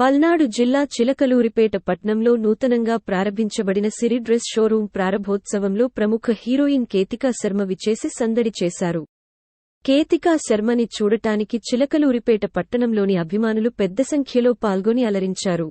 పల్నాడు జిల్లా చిలకలూరిపేట పట్నంలో నూతనంగా ప్రారంభించబడిన సిరి డ్రెస్ షోరూం ప్రారంభోత్సవంలో ప్రముఖ హీరోయిన్ కేతికా శర్మ విచేసి సందడి చేశారు. కేతికా శర్మని చూడటానికి చిలకలూరిపేట పట్టణంలోని అభిమానులు పెద్ద సంఖ్యలో పాల్గొని అలరించారు.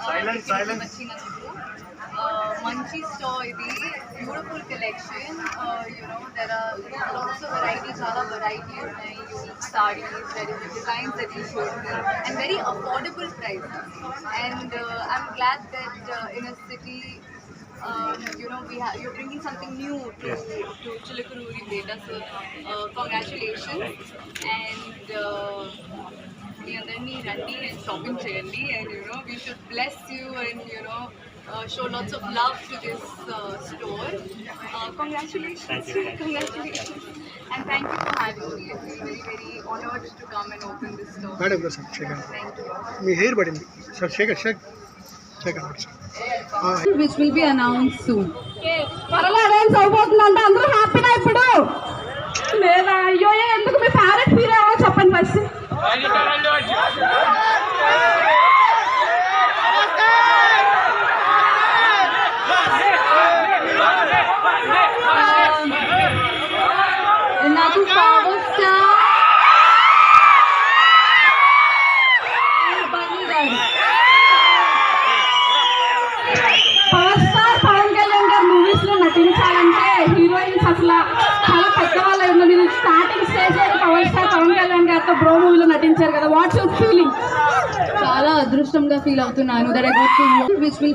ఫీల్ అవుతున్నాను Silence, silence. వచ్చినందుకు ఆ, మంచి స్టోర్ ఇది beautiful collection you know there are lots of variety చాలా వెరైటీ ఉన్నాయి unique saris very designs that you showed me and very affordable price and I'm glad that in a city um, you know, we have you're bringing something new to to Chilakururi Beta. So, uh, congratulations and. Uh, మీ అందరినీ రండి and shopping చేయండి and you know we should bless you and you know show lots of love to this store congratulations congratulations and thank you for having me very very honoured to come and open this store madam గారు sir Shekhar thank you me hair పడింది sir Shekhar Shekhar Shekhar madam sir which will be announced soon. త్వరలో dance అవబోతుందంటే అందరూ హ్యాపీనా ఇప్పుడు లేదా అయ్యో ఎందుకు మీ favourite hero ఎవరో చెప్పండి ఫస్ట్ మూవీలో కదా? వాట్స్ యువర్ ఫీలింగ్ చాలా అదృష్టంగా ఫీల్ అవుతున్నాను. That I got to which will